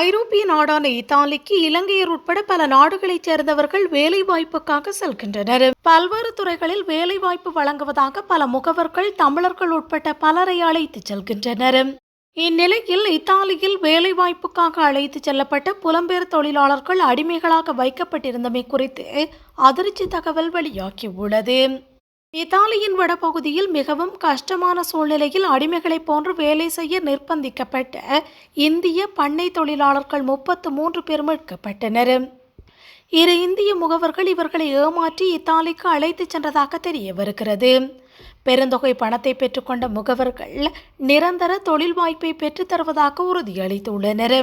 ஐரோப்பிய நாடான இத்தாலிக்கு இலங்கையர் உட்பட பல நாடுகளைச் சேர்ந்தவர்கள் வேலைவாய்ப்புக்காக செல்கின்றனர். பல்வேறு துறைகளில் வேலைவாய்ப்பு வழங்குவதாக பல முகவர்கள் தமிழர்கள் உட்பட்ட பலரை அழைத்துச் செல்கின்றனர். இந்நிலையில் இத்தாலியில் வேலைவாய்ப்புக்காக அழைத்துச் செல்லப்பட்ட புலம்பெயர் தொழிலாளர்கள் அடிமைகளாக வைக்கப்பட்டிருந்தமை குறித்து அதிர்ச்சி தகவல் வெளியாகியுள்ளது. இத்தாலியின் வடபகுதியில் மிகவும் கஷ்டமான சூழ்நிலையில் அடிமைகளைப் போன்று வேலை செய்ய நிர்பந்திக்கப்பட்ட இந்திய பண்ணை தொழிலாளர்கள் முப்பத்து மூன்று பேர் மீட்கப்பட்டனர். இரு இந்திய முகவர்கள் இவர்களை ஏமாற்றி இத்தாலிக்கு அழைத்துச் சென்றதாக தெரிய வருகிறது பெருந்தொகை பணத்தை பெற்றுக்கொண்ட முகவர்கள் நிரந்தர தொழில் வாய்ப்பை பெற்றுத்தருவதாக உறுதியளித்துள்ளனர்.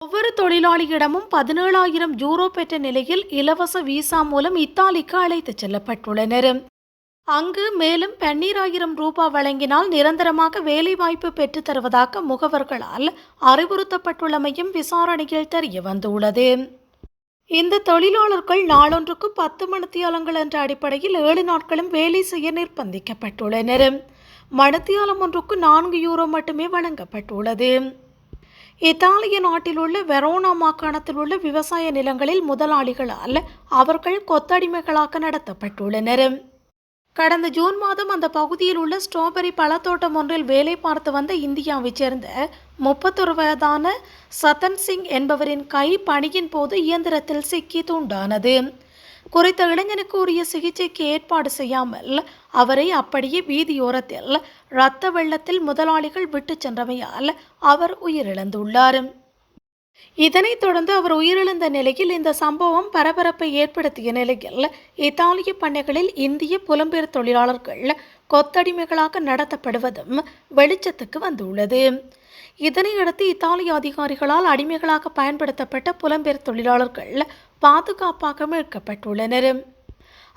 ஒவ்வொரு தொழிலாளியிடமும் பதினேழாயிரம் யூரோ பெற்ற நிலையில் இலவச விசா மூலம் இத்தாலிக்கு அழைத்துச் செல்லப்பட்டுள்ளனர். அங்கு மேலும் பன்னீராயிரம் ரூபாய் வழங்கினால் நிரந்தரமாக வேலைவாய்ப்பு பெற்றுத் தருவதாக முகவர்களால் அறிவுறுத்தப்பட்டுள்ளமையும் விசாரணையில் தெரிய வந்துள்ளது. இந்த தொழிலாளர்கள் நாளொன்றுக்கு பத்து மணித்தியாலங்கள் என்ற அடிப்படையில் ஏழு நாட்களும் வேலை செய்ய நிர்பந்திக்கப்பட்டுள்ளனர். மணித்தியாலம் ஒன்றுக்கு நான்கு யூரோ மட்டுமே வழங்கப்பட்டுள்ளது. இத்தாலிய நாட்டில் உள்ள வெரோனா மாகாணத்தில் உள்ள விவசாய நிலங்களில் முதலாளிகளால் அவர்கள் கொத்தடிமைகளாக நடத்தப்பட்டுள்ளனர். கடந்த ஜூன் மாதம் அந்த பகுதியில் உள்ள ஸ்ட்ராபெரி பழத்தோட்டம் ஒன்றில் வேலை பார்த்து வந்த இந்தியாவைச் சேர்ந்த முப்பத்தொரு வயதான சதன் சிங் என்பவரின் கை பணியின் போது இயந்திரத்தில் சிக்கி துண்டானது. குறித்த இளைஞனுக்கு உரிய சிகிச்சைக்கு ஏற்பாடு செய்யாமல் அவரை அப்படியே வீதியோரத்தில் இரத்த வெள்ளத்தில் முதலாளிகள் விட்டுச் சென்றமையால் அவர் உயிரிழந்துள்ளார். இதனைத் தொடர்ந்து அவர் உயிரிழந்த நிலையில் இந்த சம்பவம் பரபரப்பை ஏற்படுத்திய நிலையில் இத்தாலிய பண்ணைகளில் இந்திய புலம்பெயர் தொழிலாளர்கள் கொத்தடிமைகளாக நடத்தப்படுவதும் வெளிச்சத்துக்கு வந்துள்ளது. இதனையடுத்து இத்தாலிய அதிகாரிகளால் அடிமைகளாக பயன்படுத்தப்பட்ட புலம்பெயர் தொழிலாளர்கள் பாதுகாப்பாக மீட்கப்பட்டுள்ளனர்.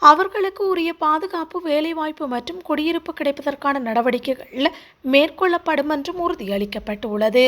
அவர்களுக்கு உரிய பாதுகாப்பு வேலைவாய்ப்பு மற்றும் குடியிருப்பு கிடைப்பதற்கான நடவடிக்கைகள் மேற்கொள்ளப்படும் என்றும் உறுதியளிக்கப்பட்டுள்ளது.